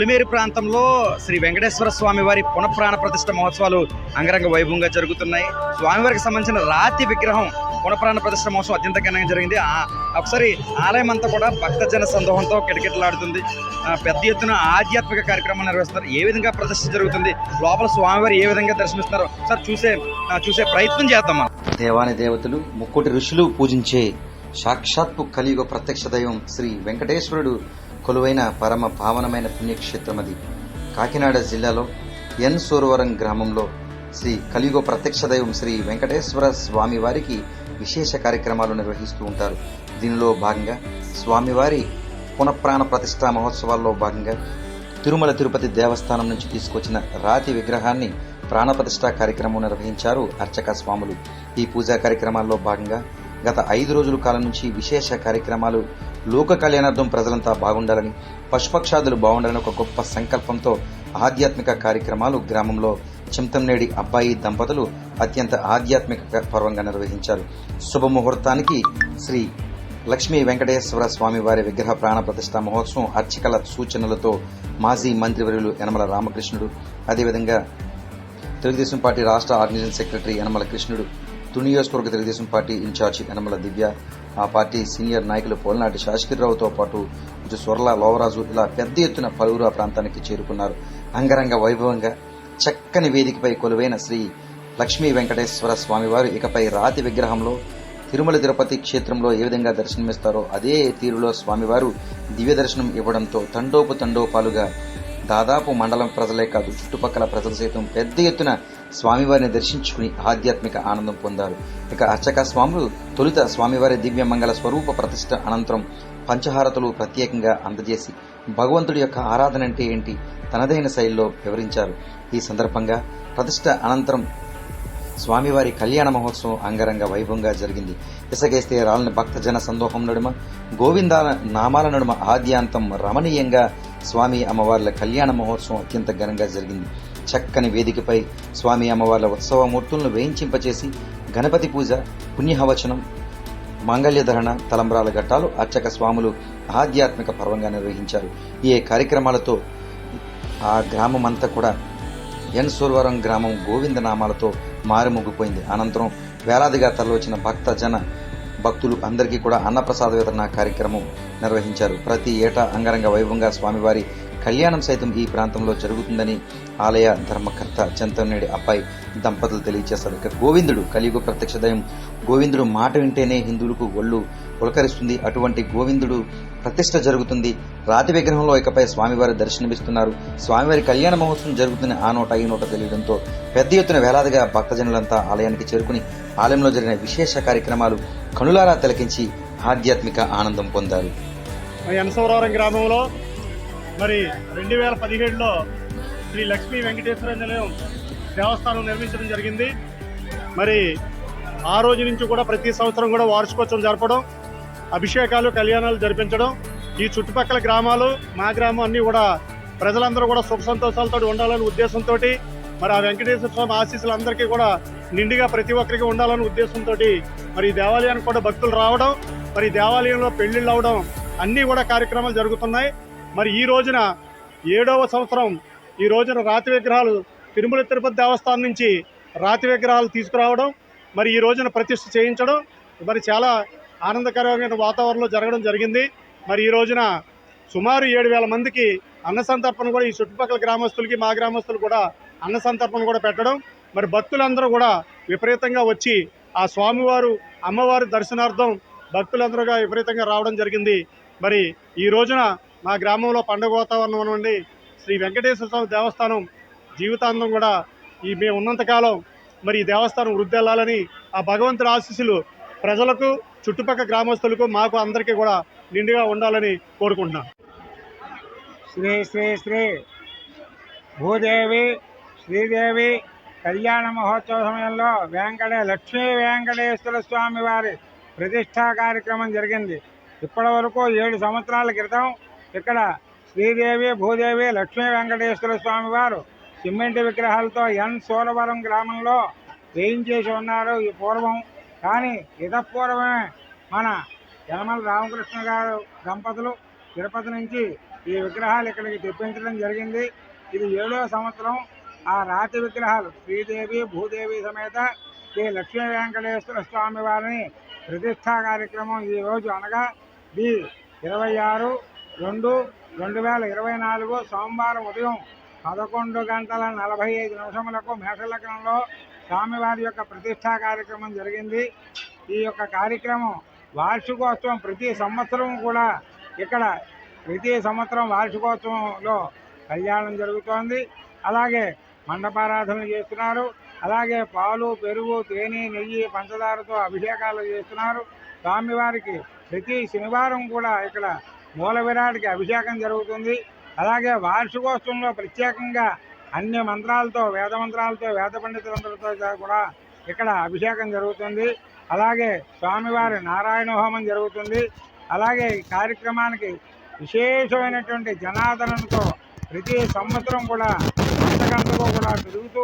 పొలిమేరు ప్రాంతంలో శ్రీ వెంకటేశ్వర స్వామి వారి పునఃప్రాణ ప్రతిష్ఠ మహోత్సవాలు అంగరంగ వైభవంగా జరుగుతున్నాయి. స్వామివారికి సంబంధించిన రాతి విగ్రహం పునఃప్రాణ ప్రతిష్ట మహోత్సవం అత్యంత ఘనంగా జరిగింది. ఆ- ఒకసారి ఆలయం అంతా కూడా భక్తజన సందోహంతో కిటకిటలాడుతుంది. పెద్ద ఎత్తున ఆధ్యాత్మిక కార్యక్రమం నిర్వహిస్తారు ఏ విధంగా ప్రతిష్ట జరుగుతుంది? లోపల స్వామివారు ఏ విధంగా దర్శనిస్తారు సార్ చూసే చూసే ప్రయత్నం చేద్దాం దేవాని దేవతలు ముక్కోటి ఋషులు పూజించే సాక్షాత్తు కలియుగ ప్రత్యక్ష దైవం శ్రీ వెంకటేశ్వరుడు కొలువైన పరమ పావనమైన పుణ్యక్షేత్రం అది. కాకినాడ జిల్లాలో ఎన్ సూరవరం గ్రామంలో శ్రీ కలియుగ ప్రత్యక్ష దైవం శ్రీ వెంకటేశ్వర స్వామి వారికి విశేష కార్యక్రమాలు నిర్వహిస్తూ ఉంటారు. దీనిలో భాగంగా స్వామివారి పునఃప్రాణ ప్రతిష్టా మహోత్సవాల్లో భాగంగా తిరుమల తిరుపతి దేవస్థానం నుంచి తీసుకొచ్చిన రాతి విగ్రహాన్ని ప్రాణప్రతిష్ఠా కార్యక్రమం నిర్వహించారు అర్చక స్వాములు. ఈ పూజా కార్యక్రమాల్లో భాగంగా గత ఐదు రోజుల కాలం నుంచి విశేష కార్యక్రమాలు లోక కళ్యాణార్థం ప్రజలంతా బాగుండాలని పశుపక్షాదులు బాగుండాలని ఒక గొప్ప సంకల్పంతో ఆధ్యాత్మిక కార్యక్రమాలు గ్రామంలో చింతంనేడి అబ్బాయి దంపతులు అత్యంత ఆధ్యాత్మిక పర్వంగా నిర్వహించారు. శుభముహూర్తానికి శ్రీ లక్ష్మీ వెంకటేశ్వర స్వామి వారి విగ్రహ ప్రాణ ప్రతిష్ట మహోత్సవం అర్చకల సూచనలతో మాజీ మంత్రివర్యులు యనమల రామకృష్ణుడు అదేవిధంగా తెలుగుదేశం పార్టీ రాష్ట్ర ఆర్గనైజేషన్ సెక్రటరీ యనమల కృష్ణుడు తునియోస్వర్గ తెలుగుదేశం పార్టీ ఇన్ఛార్జి యనమల దివ్య ఆ పార్టీ సీనియర్ నాయకులు పోలనాటి శాసకిర్రావుతో పాటు ఇటు స్వర్ల లోవరాజు ఇలా పెద్ద ఎత్తున పలువురు ఆ ప్రాంతానికి చేరుకున్నారు. అంగరంగ వైభవంగా చక్కని వేదికపై కొలువైన శ్రీ లక్ష్మీ వెంకటేశ్వర స్వామివారు ఇకపై రాతి విగ్రహంలో తిరుమల తిరుపతి క్షేత్రంలో ఏ విధంగా దర్శనమిస్తారో అదే తీరులో స్వామివారు దివ్య దర్శనం ఇవ్వడంతో తండోపు తండోపాలుగా దాదాపు మండలం ప్రజలే కాదు చుట్టుపక్కల ప్రజలు సైతం పెద్ద ఎత్తున స్వామివారిని దర్శించుకుని ఆధ్యాత్మిక ఆనందం పొందారు. ఇక అర్చక స్వాములు తొలుత స్వామివారి దివ్య మంగళ స్వరూప ప్రతిష్ట అనంతరం పంచహారతులు ప్రత్యేకంగా అందజేసి భగవంతుడి యొక్క ఆరాధన అంటే ఏంటి తనదైన శైలిలో వివరించారు. ఈ సందర్భంగా ప్రతిష్ట అనంతరం స్వామివారి కళ్యాణ మహోత్సవం అంగరంగ వైభవంగా జరిగింది. ఇసగేస్తే రాలని భక్తజన సందోహం నడుమ గోవిందాల నామాల నడుమ ఆద్యాంతం రమణీయంగా స్వామి అమ్మవార్ల కళ్యాణ మహోత్సవం అత్యంత ఘనంగా జరిగింది. చక్కని వేదికపై స్వామి అమ్మవార్ల ఉత్సవ మూర్తులను వేయించింపచేసి గణపతి పూజ పుణ్యహవచనం మాంగళ్యధరణ తలంబ్రాల ఘట్టాలు అర్చక స్వాములు ఆధ్యాత్మిక పర్వంగా నిర్వహించారు. ఈ కార్యక్రమాలతో ఆ గ్రామం అంతా కూడా ఎన్ సూర్వరం గ్రామం గోవింద నామాలతో మారుమొగ్గిపోయింది అనంతరం వేలాదిగా తరలివచ్చిన భక్త జన భక్తులు అందరికీ కూడా అన్నప్రసాద వితరణ కార్యక్రమం నిర్వహించారు. ప్రతి ఏటా అంగరంగ వైభవంగా స్వామివారి కళ్యాణం సైతం ఈ ప్రాంతంలో జరుగుతుందని ఆలయ ధర్మకర్త చంతనేడి అబ్బాయి దంపతులు తెలియజేశారు. ఇక గోవిందుడు కలియుగ ప్రత్యక్ష దయం గోవిందుడు మాట వింటేనే హిందువులకు ఒళ్ళు పులకరిస్తుంది. అటువంటి గోవిందుడు ప్రతిష్ట జరుగుతుంది. రాతి విగ్రహంలో ఇకపై స్వామివారి దర్శనమిస్తున్నారు. స్వామివారి కళ్యాణ మహోత్సవం జరుగుతున్న ఆ నోట ఈ నోట తెలియడంతో పెద్ద ఎత్తున వేలాదిగా భక్తజనులంతా ఆలయానికి చేరుకుని ఆలయంలో జరిగిన విశేష కార్యక్రమాలు కనులారా తిలకించి ఆధ్యాత్మిక ఆనందం పొందారు. మరి ఎనసవరవరం గ్రామంలో మరి రెండు వేల పదిహేడులో శ్రీ లక్ష్మీ వెంకటేశ్వర నిలయం దేవస్థానం నిర్మించడం జరిగింది. మరి ఆ రోజు నుంచి కూడా ప్రతి సంవత్సరం కూడా వార్షికోత్సవం జరపడం అభిషేకాలు కళ్యాణాలు జరిపించడం ఈ చుట్టుపక్కల గ్రామాలు మా గ్రామం అన్నీ కూడా ప్రజలందరూ కూడా సుఖ సంతోషాలతో ఉండాలనే ఉద్దేశంతో మరి ఆ వెంకటేశ్వర స్వామి ఆశీస్సులు అందరికీ కూడా నిండుగా ప్రతి ఒక్కరికి ఉండాలనే ఉద్దేశంతో మరి ఈ దేవాలయానికి కూడా భక్తులు రావడం మరి దేవాలయంలో పెళ్ళిళ్ళు అవడం అన్నీ కూడా కార్యక్రమాలు జరుగుతున్నాయి. మరి ఈ రోజున ఏడవ సంవత్సరం ఈ రోజున రాతి విగ్రహాలు తిరుమల తిరుపతి దేవస్థానం నుంచి రాతి విగ్రహాలు తీసుకురావడం మరి ఈ రోజున ప్రతిష్ఠ చేయించడం మరి చాలా ఆనందకరమైన వాతావరణంలో జరగడం జరిగింది. మరి ఈ రోజున సుమారు ఏడు వేల మందికి అన్న సంతర్పణ కూడా ఈ చుట్టుపక్కల గ్రామస్తులకి మా గ్రామస్తులు కూడా అన్న సంతర్పణ కూడా పెట్టడం. మరి భక్తులందరూ కూడా విపరీతంగా వచ్చి ఆ స్వామివారు అమ్మవారి దర్శనార్థం భక్తులందరూగా విపరీతంగా రావడం జరిగింది. మరి ఈ రోజున మా గ్రామంలో పండుగ వాతావరణం నుండి శ్రీ వెంకటేశ్వర స్వామి దేవస్థానం జీవితాంతం కూడా ఈ మేము ఉన్నంతకాలం మరి ఈ దేవస్థానం వృద్ధి వెళ్ళాలని ఆ భగవంతుడి ఆశీస్సులు ప్రజలకు చుట్టుపక్కల గ్రామస్తులకు మాకు అందరికీ కూడా నిండుగా ఉండాలని కోరుకుంటున్నాను శ్రీ శ్రీ శ్రీ. భూదేవి శ్రీదేవి కళ్యాణ మహోత్సవ సమయంలో వెంకటే లక్ష్మీ వెంకటేశ్వర స్వామి వారి ప్రతిష్టా కార్యక్రమం జరిగింది. ఇప్పటి వరకు ఏడు సంవత్సరాల క్రితం ఇక్కడ శ్రీదేవి భూదేవి లక్ష్మీ వెంకటేశ్వర స్వామి వారు సిమెంట్ విగ్రహాలతో ఎన్ సోలవరం గ్రామంలో వేయించేసి ఉన్నారు ఈ పూర్వం. కానీ ఇతపూర్వమే మన యనమల రామకృష్ణ గారు దంపతులు తిరుపతి నుంచి ఈ విగ్రహాలు ఇక్కడికి తెప్పించడం జరిగింది. ఇది ఏడో సంవత్సరం. ఆ రాతి విగ్రహాలు శ్రీదేవి భూదేవి సమేత శ్రీ లక్ష్మీ వెంకటేశ్వర స్వామి వారిని ప్రతిష్టా కార్యక్రమం ఈ రోజు అనగా ది ఇరవై ఆరు రెండు రెండు వేల ఇరవై నాలుగు సోమవారం ఉదయం పదకొండు గంటల నలభై ఐదు నిమిషములకు మేషలగ్నంలో స్వామివారి యొక్క ప్రతిష్టా కార్యక్రమం జరిగింది. ఈ యొక్క కార్యక్రమం వార్షికోత్సవం ప్రతి సంవత్సరం కూడా ఇక్కడ ప్రతి సంవత్సరం వార్షికోత్సవంలో కళ్యాణం జరుగుతోంది. అలాగే మండపారాధనలు చేస్తున్నారు. అలాగే పాలు పెరుగు తేనె నెయ్యి పంచదారతో అభిషేకాలు చేస్తున్నారు. స్వామివారికి ప్రతి శనివారం కూడా ఇక్కడ మూల విరాటికి అభిషేకం జరుగుతుంది. అలాగే వార్షికోత్సవంలో ప్రత్యేకంగా అన్ని మంత్రాలతో వేద మంత్రాలతో వేద పండితులందరితో కూడా ఇక్కడ అభిషేకం జరుగుతుంది. అలాగే స్వామివారి నారాయణ హోమం జరుగుతుంది. అలాగే ఈ కార్యక్రమానికి విశేషమైనటువంటి జనాదరణతో ప్రతి సంవత్సరం కూడా అంతకంతకు కూడా పెరుగుతూ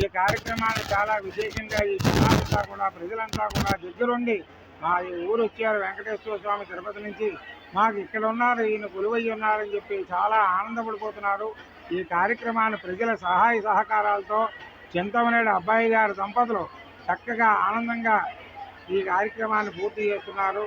ఈ కార్యక్రమాన్ని చాలా విశేషంగా ఈ జనాలంతా కూడా ప్రజలంతా కూడా దగ్గరుండి మా ఈ ఊరు వచ్చారు వెంకటేశ్వర స్వామి తిరుపతి నుంచి. మాకు ఇక్కడ ఉన్నారు ఈయన కొలువై ఉన్నారని చెప్పి చాలా ఆనందపడిపోతున్నారు. ఈ కార్యక్రమాన్ని ప్రజల సహాయ సహకారాలతో చింతమనేడు అబ్బాయి గారి దంపతులు చక్కగా ఆనందంగా ఈ కార్యక్రమాన్ని పూర్తి చేస్తున్నారు.